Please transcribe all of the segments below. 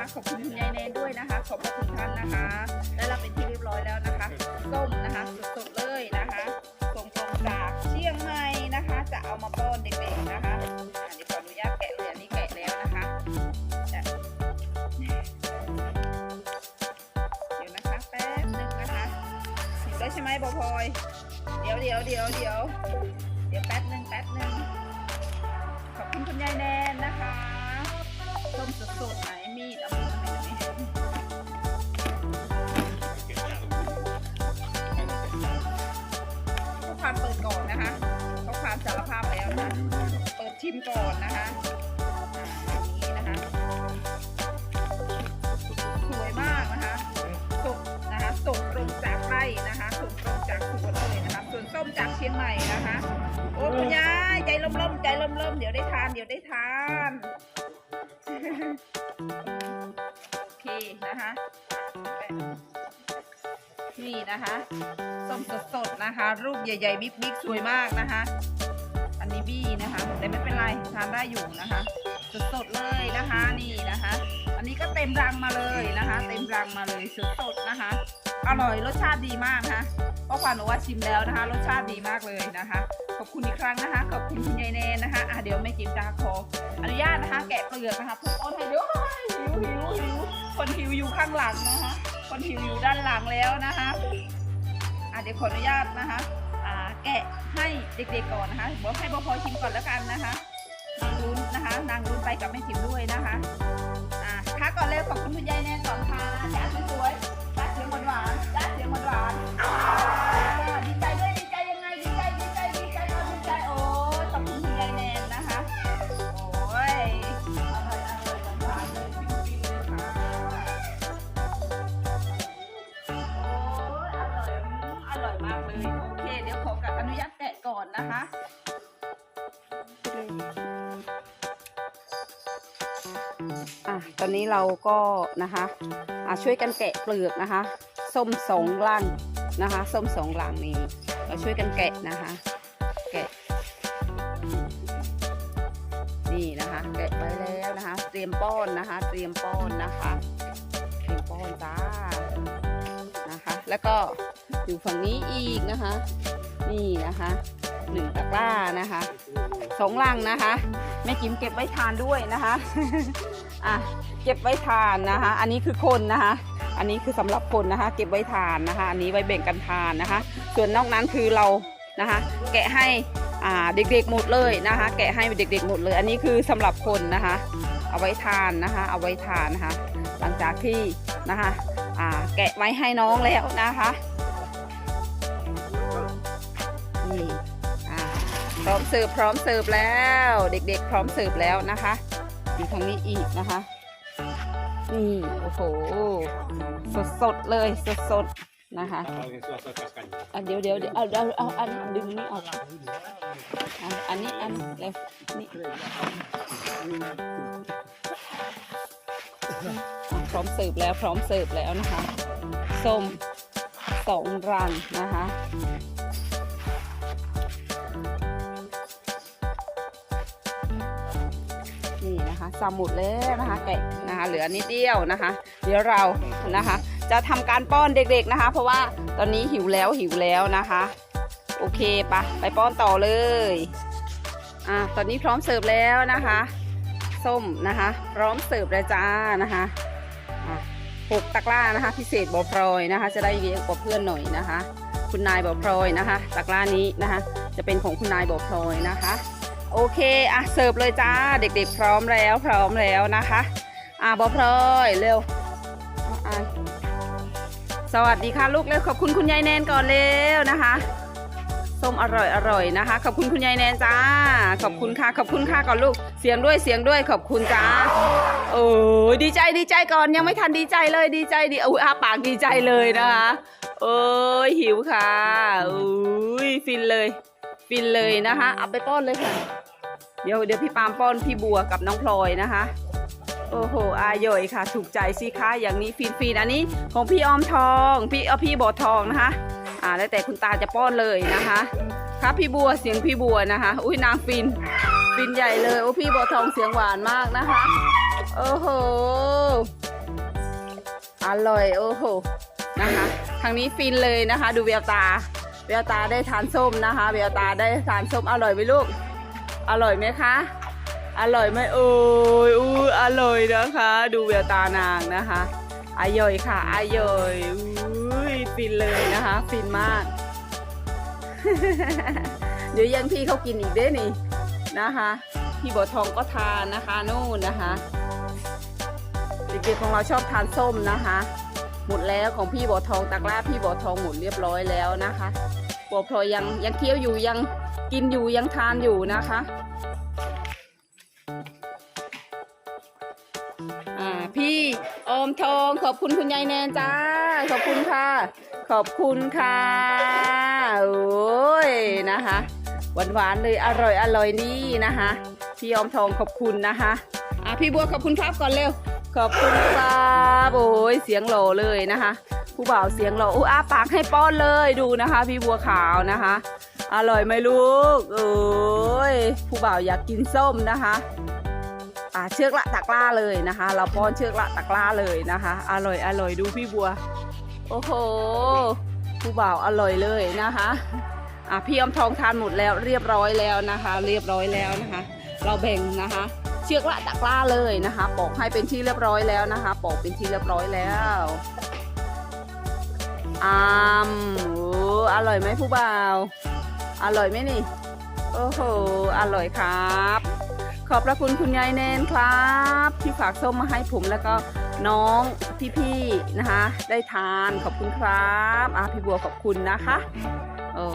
นะคะขอบคุณคุณยายแนนด้วยนะคะ ขอบพระคุณท่านนะคะ ได้รับเป็นที่เรียบร้อยแล้วนะคะส้มนะคะสดๆเลยนะคะส่งตรงจากเชียงใหม่นะคะ จะเอามาป้อนเด็กๆนะคะเดี๋ยวขออนุญาตแกะเลยอันนี้แกะแล้วนะคะเดี๋ยวนะคะแป๊บหนึงนะคะถึงได้ใช่ไหมบอพลอยเดี๋ยวเดี๋ยวเดี๋ยวเดี๋ยวเดี๋ยวแป๊บหนึ่งแป๊บหนึ่งขอบคุณคุณยายแนนนะคะส้มสดๆไหน มีดเอามาทำไมตรงนี้ข้อความเปิดก่อนนะคะเข้อความสารภาพแล้วนะ เปิดชิมก่อนนะคะอ่านี้นะคะ สวยมากนะคะสดนะคะส่งตรงจากไร่นะคะส่งตรงจากสวนเลยนะคะส่วนส้มจากเชียงใหม่นะคะ โอ้คุณยายใจล่มๆใจล่มๆเดี๋ยวได้ทานเดี๋ยวได้ทานโอเค นะคะ นี่นะคะส้มสดๆนะคะ รูปใหญ่ๆ บิ๊กๆ สวยมากนะคะ อันนี้บี้นะคะแต่ไม่เป็นไรทานได้อยู่นะคะสดๆเลยนะคะนี่นะคะ อันนี้ก็เต็มรังมาเลยนะคะ เต็มรังมาเลยสดๆนะคะ อร่อยรสชาติดีมากนะคะ เพราะขวัญบอกว่าชิมแล้วนะคะ รสชาติดีมากเลยนะคะ ขอบคุณอีกครั้งนะคะ ขอบคุณคุณยายแนนนะคะอะเดี๋ยวแม่จิมจะขออนุญาตนะคะ แกะเปลือกนะคะพื่อป้นให้เดี๋ยวหิวหิวหิวคนหิวอยู่ข้างหลังนะคะ คนหิวอยู่ด้านหลังแล้วนะคะอะเดี๋ยวขออนุญาตนะคะอ่าแกะให้เด็กๆก่อนนะคะบอกให้บอพอชิมก่อนแล้วกันนะคะนางรุ้นนะคะ นางรุ้นไปกับแม่จิมด้วยนะคะอะค่ะก่อนเร็วขอบคุณคุณยายแนนก่อนค่ะจ้าสวย หวานๆจ้าเสียงหวานๆ ตอนนี้เราก็นะคะช่วยกันแกะเปลือกนะคะส้มสองลังนะคะส้มสองลังนี้ เราช่วยกันแกะนะคะแกะนี่นะคะแกะไว้แล้วนะคะ เตรียมป้อนนะคะ เตรียมป้อนนะคะเตรียมป้อนจ้านะคะ แล้วก็อยู่ฝั่งนี้อีกนะคะ นี่นะคะหนึ่งตะกร้านะคะสองลังนะคะแม่จิ๋มเก็บไว้ทานด้วยนะคะ อะเก็บไว้ทานนะคะ อันนี้คือคนนะคะ อันนี้คือสำหรับคนนะคะ เก็บไว้ทานนะคะ อันนี้ไว้แบ่งกันทานนะคะ ส่วนนอกนั้นคือเรานะคะ แกะให้อ่าเด็กๆหมดเลยนะคะ แกะให้เด็กๆหมดเลย อันนี้คือสำหรับคนนะคะ เอาไว้ทานนะคะ เอาไว้ทานนะคะ หลังจากที่นะคะอ่าแกะไว้ให้น้องแล้วนะคะนี่อ่าพร้อมเสิร์ฟพร้อมเสิร์ฟแล้ว เด็กๆ พร้อมเสิร์ฟแล้วนะคะ อยู่ทางนี้อีกนะคะ นี่โอ้โหสดสดๆเลยสดสดๆนะคะอะเดี๋ยวเดี๋ยวเดี๋ยวเอาเอาเอาอันดึงนี่ออกอะอันนี้อันเร็วนี่อะพร้อมเสิร์ฟแล้วพร้อมเสิร์ฟแล้วนะคะส้มสองรังนะคะ สมุดแล้วนะคะแกะนะคะเหลือนิดเดียวนะคะ เดี๋ยวเรานะคะ จะทำการป้อนเด็กๆนะคะ เพราะว่าตอนนี้หิวแล้วหิวแล้วนะคะ โอเคปะไปป้อนต่อเลยอะตอนนี้พร้อมเสิร์ฟแล้วนะคะ ส้มนะคะ พร้อมเสิร์ฟแล้วจ้านะคะอะหกตะกร้านะคะ พิเศษบอพลอยนะคะ จะได้เยอะกว่าเพื่อนหน่อยนะคะ คุณนายบอพลอยนะคะ ตะกร้านี้นะคะ จะเป็นของคุณนายบอพลอยนะคะ โอเคอะเสิร์ฟเลยจ้าเด็กๆ พร้อมแล้วพร้อมแล้วนะคะ อะบอพลอยเร็วสวัสดีค่ะลูกเร็วขอบคุณคุณยายแนนก่อนเร็วนะคะส้มอร่อยอร่อยนะคะ ขอบคุณคุณยายแนนจ้า ขอบคุณค่ะขอบคุณค่ะก่อนลูกเสียงด้วยเสียงด้วยขอบคุณจ้าโอ้ยดีใจดีใจก่อนยังไม่ทันดีใจเลยดีใจดีอุ้ยอาปากดีใจเลยนะคะโอ้ยหิวค่ะอุ้ยฟินเลย ฟินเลยนะคะเอาไปป้อนเลยค่ะ เดี๋ยวเดี๋ยวพี่ปามป้อนพี่บัวกับน้องพลอยนะคะ โอ้โหอาย่อยค่ะ ถูกใจสิคะอย่างนี้ฟินฟินอันนี้ของพี่ออมทอง พี่เอาพี่บอทองนะคะ อ่า แล้วแต่คุณตาจะป้อนเลยนะคะครับพี่บัวเสียงพี่บัวนะคะ อุ้ยนางฟิน ฟิฟินใหญ่เลยโอ้พี่บัวทองเสียงหวานมากนะคะ โอ้โห อร่อยโอ้โหนะคะ ทางนี้ฟินเลยนะคะ ดูแววตาแววตาได้ทานส้มนะคะแววตาได้ทานส้มอร่อยไหมลูก อร่อยไหมคะ อร่อยไหมโอ้ยอู้อร่อยนะคะ ดูแววตานางนะคะอร่อยค่ะอร่อยอุ้ยฟินเลยนะคะ ฟินมาก เดี๋ยวยังพี่เขากินอีกเด้นี่นะคะ พี่บัวทองก็ทานนะคะนู่นนะคะเด็กๆของเราชอบทานส้มนะคะ หมดแล้วของพี่บัวทองตะกร้าพี่บัวทองหมดเรียบร้อยแล้วนะคะบัวพลอยยังยังเคี้ยวอยู่ยังกินอยู่ยังทานอยู่นะคะ มทอง ขอบคุณคุณยายแนนจ้า ขอบคุณค่ะ ขอบคุณค่ะ โอ้ยนะคะหวานหวานๆเลยอร่อยอร่อยนี่นะคะพี่อมทองขอบคุณนะคะอะพี่บัวขอบคุณครับก่อนเร็ว ขอบคุณครับโอ้ยเสียงหล่อเลยนะคะ ผู้บ่าวเสียงหล่ออู้อาปากให้ป้อนเลยดูนะคะ พี่บัวขาวนะคะ อร่อยไหมลูกโอ้ยผู้บ่าวอยากกินส้มนะคะ อ่าเชือกละตะกร้าเลยนะคะ เราป้อนเชือกละตะกร้าเลยนะคะ อร่อยอร่อยดูพี่บัว โอ้โหผู้บ่าวอร่อยเลยนะคะอะพี่อมทองทานหมดแล้วเรียบร้อยแล้วนะคะ เรียบร้อยแล้วนะคะ เราแบ่งนะคะ เชือกละตะกร้าเลยนะคะปอกให้เป็นที่เรียบร้อยแล้วนะคะปอกเป็นที่เรียบร้อยแล้วอามโอ้อร่อยไหมผู้บ่าว อร่อยไหมนี่ โอ้โห อร่อยครับ ขอบพระคุณคุณยายแนนครับ ที่ฝากส้มมาให้ผมแล้วก็น้องพี่ๆนะคะ ได้ทานขอบคุณครับอะพี่บัวขอบคุณนะคะ โอ้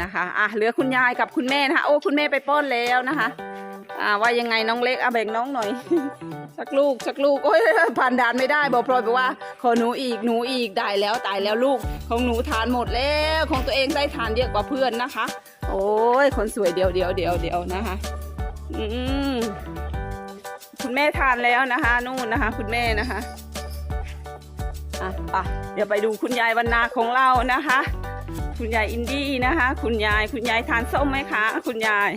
นะคะอะเหลือคุณยายกับคุณแม่นะคะ โอ้คุณแม่ไปป้อนแล้วนะคะอ่าว่ายังไงน้องเล็กอะแบ่งน้องหน่อย สักลูกสักลูกโอ้ยผ่านด่านไม่ได้บอกพลอยบอกว่า ขอหนูอีกหนูอีกได้แล้วตายแล้วลูกของหนูทานหมดแล้วของตัวเองได้ทานเยอะกว่าเพื่อนนะคะ โอ้ยคนสวยเดียวเดียวเดียวเดียวนะคะ อืมคุณแม่ทานแล้วนะคะ นู่นนะคะ คุณแม่นะคะอะไปเดี๋ยวไปดูคุณยายวันนาของเรานะคะ คุณยายอินดี้นะคะ คุณยายคุณยายทานส้มไหมคะ คุณยาย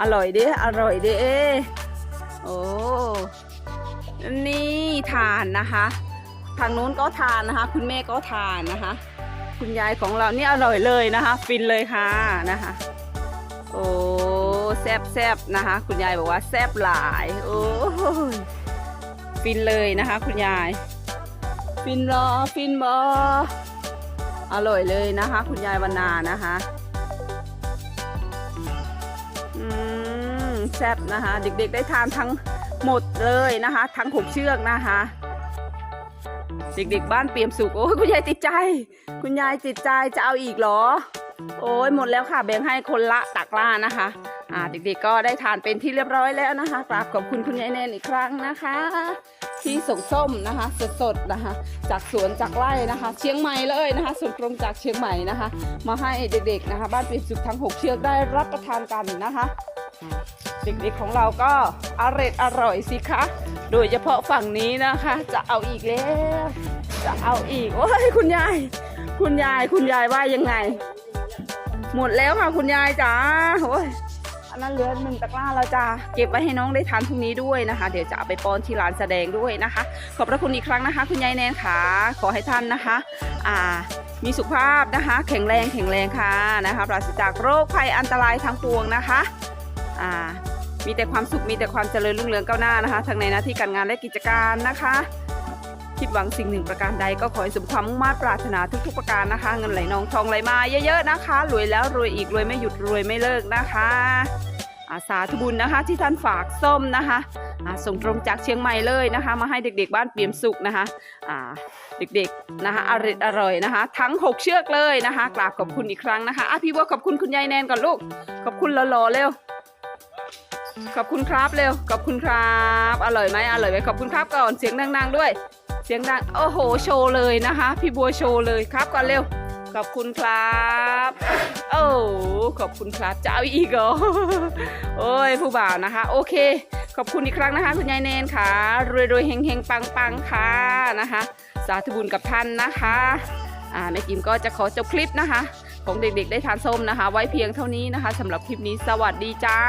อร่อยเด้อร่อยเด้อโอ้นี่ทานนะคะ ทางนู้นก็ทานนะคะ คุณแม่ก็ทานนะคะ คุณยายของเราเนี่ยอร่อยเลยนะคะ ฟินเลยค่ะนะคะ โอ้แซบ แซบนะคะ คุณยายบอกว่าแซบหลาย โอ้ยฟินเลยนะคะ คุณยาย ฟินรอฟินบออร่อยเลยนะคะ คุณยายวันนานะคะอืมแซบนะคะ เด็กๆได้ทานทั้งหมดเลยนะคะ ทั้งหกเชือกนะคะเด็กๆบ้านเปี่ยมสุขโอ้ยคุณยายติดใจ คุณยายติดใจจะเอาอีกเหรอ โอ้ยหมดแล้วค่ะแบ่งให้คนละตักล่านะคะ อ่าเด็กๆก็ได้ทานเป็นที่เรียบร้อยแล้วนะคะกราบขอบคุณคุณยายแนนอีกครั้งนะคะ ที่ส่งส้มนะคะสดๆนะคะ จากสวนจากไร่นะคะ เชียงใหม่เลยนะคะส่งตรงจากเชียงใหม่นะคะ มาให้เด็กๆนะคะ บ้านปีสุขทั้ง 6 เชือกได้รับประทานกันนะคะเด็กๆของเราก็อร่อยอร่อยสิคะ โดยเฉพาะฝั่งนี้นะคะ จะเอาอีกแล้ว จะเอาอีกโอ้ยคุณยาย คุณยายคุณยายว่ายังไง หมดแล้วค่ะคุณยายจ๋าโอ้ย นั้นเหลือหนึ่งตะกร้าแล้วจ้าเก็บไว้ให้น้องได้ทานพรุ่งนี้ด้วยนะคะ เดี๋ยวจะเอาไปป้อนที่ร้านแสดงด้วยนะคะ ขอบพระคุณอีกครั้งนะคะ คุณยายแนนค่ะ ขอให้ท่านนะคะอ่ามีสุขภาพนะคะ แข็งแรงแข็งแรงค่ะนะคะปราศจากโรคภัยอันตรายทั้งปวงนะคะอ่ามีแต่ความสุขมีแต่ความเจริญรุ่งเรืองก้าวหน้านะคะทั้งในหน้าที่การงานและกิจการนะคะคิดหวังสิ่งหนึ่งประการใดก็ขอให้สมความมุ่งมา่ปรารถนาทุกๆประการนะคะ เงินไหลนองทองไหลมาเยอะๆนะคะ รวยแล้วรวยอีกรวยไม่หยุดรวยไม่เลิกนะคะ อาสาธุบุญนะคะ ที่ท่านฝากส้มนะคะส่งตรงจากเชียงใหม่เลยนะคะ มาให้เด็กๆบ้านเปี่ยมสุขนะคะเด็กๆนะคะอร่อยอร่อยนะคะ ทั้ง 6 เชือกเลยนะคะกราบขอบคุณอีกครั้งนะคะอะพี่บัวขอบคุณคุณยายแนนก่อนลูกขอบคุณหล่อๆเร็วขอบคุณครับเร็วขอบคุณครับ อร่อยไหมอร่อยไหมขอบคุณครับก่อนเสียงดังๆด้วย เสียงดังโอ้โหโชว์เลยนะคะ พี่บัวโชว์เลยครับก่อนเร็วขอบคุณครับ โอ้ขอบคุณครับจะเอาอีกเหรอโอ้ยผู้บ่าวนะคะ โอเค ขอบคุณอีกครั้งนะคะ คุณยายเนนค่ะรวยๆเฮงๆปังๆค่ะนะคะ สาธุบุญกับท่านนะคะอ่าแม่กิมก็จะขอจบคลิปนะคะ ของเด็กๆได้ทานส้มนะคะ ไว้เพียงเท่านี้นะคะสำหรับคลิปนี้สวัสดีจ้า